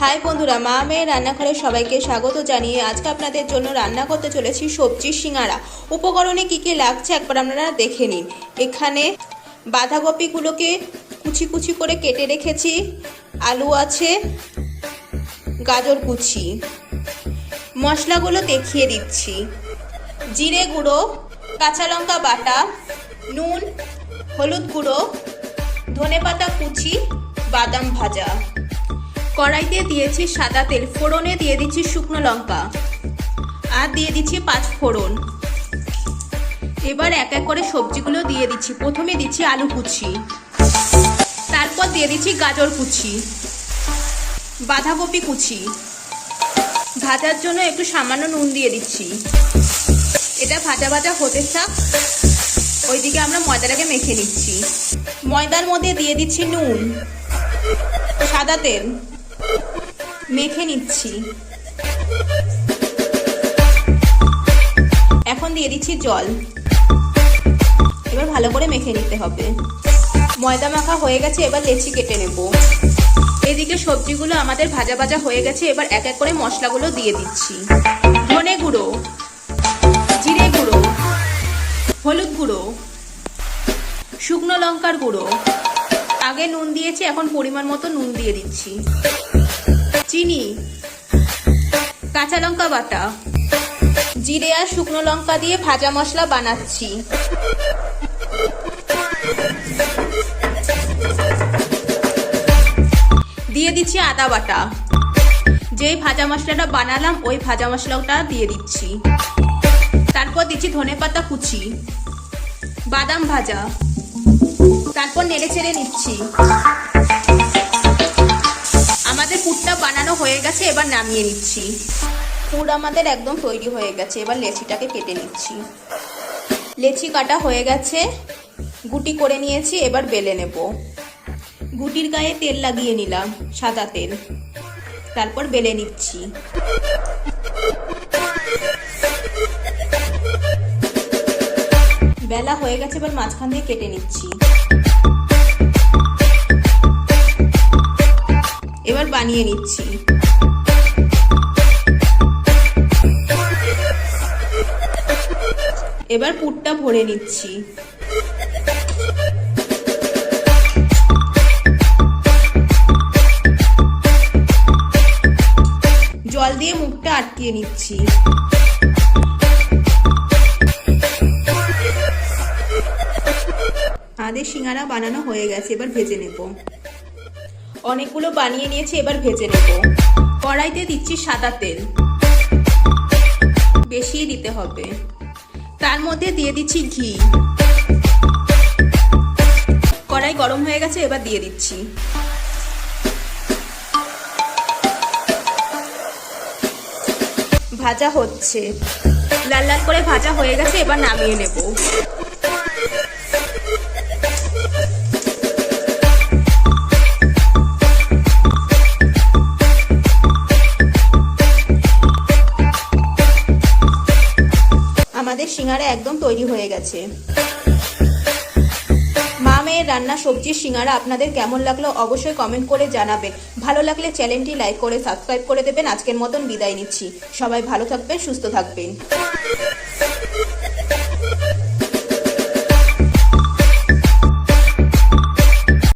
High বন্ধুরা, মা মেয়ের রান্নাঘরে সবাইকে স্বাগত জানিয়ে আজকে আপনাদের জন্য রান্না করতে চলেছি সবজি সিঙ্গারা উপকরণে কি কি লাগছে একবার আপনারা দেখে নিন। এখানে বাঁধাকপিগুলোকে কুচি কুচি করে কেটে রেখেছি। আলু আছে, গাজর কুচি। মশলাগুলো দেখিয়ে দিচ্ছি। জিরে গুঁড়ো, কাঁচা লঙ্কা বাটা, নুন, হলুদ গুঁড়ো, ধনেপাতা কুচি, বাদাম ভাজা। কড়াইতে দিয়েছি সাদা তেল, ফোড়নে দিয়ে দিচ্ছি শুকনো লঙ্কা আর দিয়ে দিচ্ছি পাঁচ ফোড়ন। এবার এক এক করে সবজিগুলো দিয়ে দিচ্ছি। প্রথমে দিচ্ছি আলু কুচি, তারপর দিয়ে দিচ্ছি গাজর কুচি, বাঁধাকপি কুচি। ভাজার জন্য একটু সামান্য নুন দিয়ে দিচ্ছি। এটা ভাজা ভাজা হতে থাক, ওইদিকে আমরা ময়দাটাকে মেখে নিচ্ছি। ময়দার মধ্যে দিয়ে দিচ্ছি নুন, সাদা তেল। মেখে নিচ্ছি। এখন দিয়ে দিচ্ছি জল। এবার ভালো করে মেখে নিতে হবে। ময়দা মাখা হয়ে গেছে, এবার লেচি কেটে নেব। এদিকে সবজিগুলো আমাদের ভাজা ভাজা হয়ে গেছে, এবার এক এক করে মশলাগুলো দিয়ে দিচ্ছি। ধনে গুঁড়ো, জিরে গুঁড়ো, হলুদ গুঁড়ো, শুকনো লঙ্কার গুঁড়ো আগে নুন দিয়েছি, এখন পরিমাণ মতো নুন দিয়ে দিচ্ছি। চিনি, কাঁচা লঙ্কা বাটা, জিরে আর শুকনো লঙ্কা দিয়ে ভাজা মশলা বানাচ্ছি। দিয়ে দিচ্ছি আদা বাটা। যেই ভাজা মশলাটা বানালাম, ওই ভাজা মশলাটা দিয়ে দিচ্ছি। তারপর দিচ্ছি ধনেপাতা কুচি, বাদাম ভাজা। তারপর নেড়ে চেড়ে নিচ্ছি। আমাদের পুরটা বানানো হয়ে গেছে, এবার নামিয়ে নিচ্ছি। পুর আমাদের একদম তৈরি হয়ে গেছে, এবার লেচিটাকে কেটে নিচ্ছি। লেচি কাটা হয়ে গেছে, গুটি করে নিয়েছি, এবার বেলে নেব। গুটির গায়ে তেল লাগিয়ে নিলাম, সাদা তেল। তারপর বেলে নিচ্ছি। বেলা হয়ে গেছে, এবার মাঝখান দিয়ে কেটে নিচ্ছি। বানিয়ে নিচ্ছি। এবার পুরটা ভরে নিচ্ছি। জল দিয়ে মুখটা আটকিয়ে নিচ্ছি। আদে সিঙ্গারা বানানো হয়ে গেছে, এবার ভেজে নেব। অনেকগুলো বানিয়ে নিয়েছি, এবার ভেজে নেব। কড়াইতে দিচ্ছি সাদা তেল। বেশি দিতে হবে। তার মধ্যে দিয়ে দিচ্ছি ঘি। কড়াই গরম হয়ে গেছে, এবার দিয়ে দিচ্ছি। ভাজা হচ্ছে। লাল লাল করে ভাজা হয়ে গেছে, এবার নামিয়ে নেব। আমাদের সিঙ্গারা একদম তৈরি হয়ে গেছে। মা মেয়ের রান্না সবজির সিঙ্গারা আপনাদের কেমন লাগল অবশ্যই কমেন্ট করে জানাবেন। ভালো লাগলে চ্যানেলটি লাইক করে সাবস্ক্রাইব করে দেবেন। আজকের মতন বিদায় নিচ্ছি। সবাই ভালো থাকবেন, সুস্থ থাকবেন।